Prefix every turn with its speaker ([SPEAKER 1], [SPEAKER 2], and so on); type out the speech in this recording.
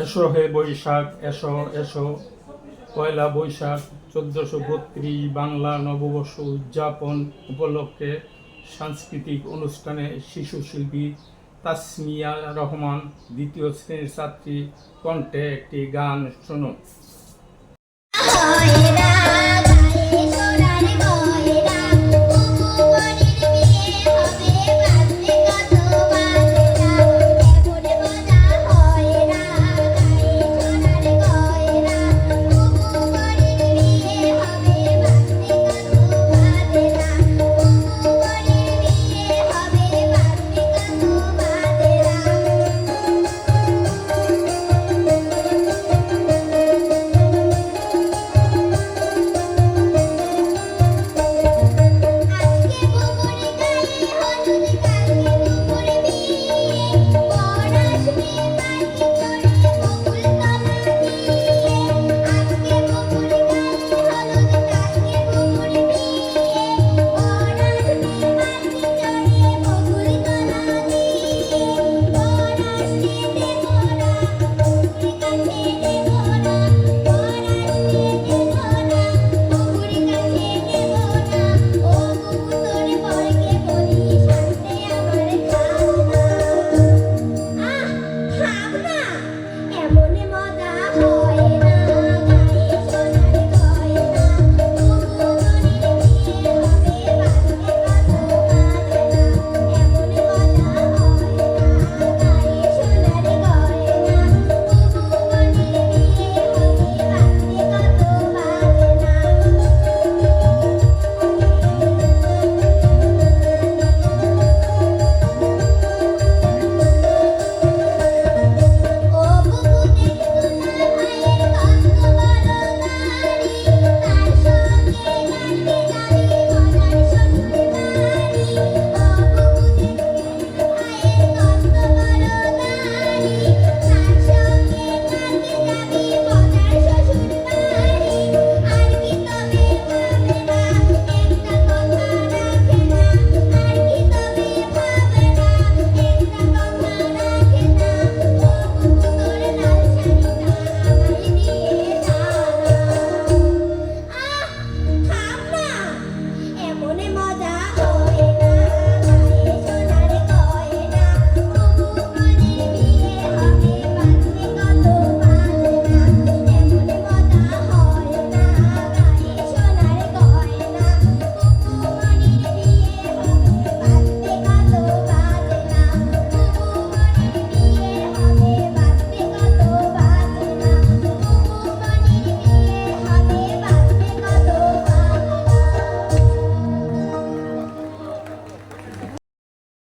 [SPEAKER 1] এসো হে বৈশাখ, এসো এসো। পয়লা বৈশাখ, চোদ্দশো বত্রিশ, বাংলা নববর্ষ উদযাপন উপলক্ষে সাংস্কৃতিক অনুষ্ঠানে শিশু শিল্পী তাসমিয়া রহমান, দ্বিতীয় শ্রেণির ছাত্রী, কণ্ঠে একটি গান শুনুন